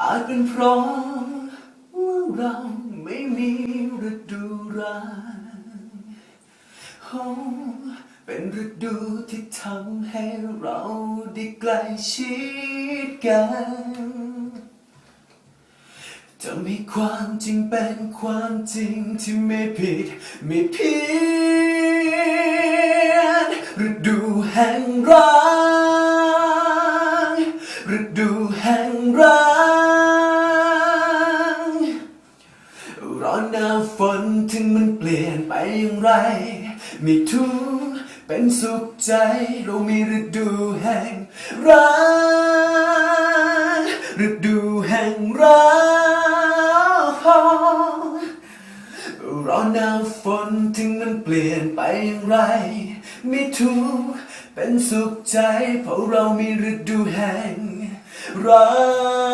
อาจเป็นเพราะว่าเราไม่มีฤดูร้ายโอ้เป็นฤดูที่ทำให้เราได้ใกล้ชิดกันจะมีความจริงเป็นความจริงที่ไม่ผิดไม่เพี้ยนฤดูแห่งรักฤดูแห่งรัก ร้อนหน้าฝนถึงมันเปลี่ยนไปอย่างไรไม่ทุกเป็นสุขใจเรามีฤดูแห่งรักฤดูแห่งรักร้อนหน้าฝนถึงมันเปลี่ยนไปอย่างไรไม่ทุกเป็นสุขใจเพราะเรามีฤดูแห่งรัก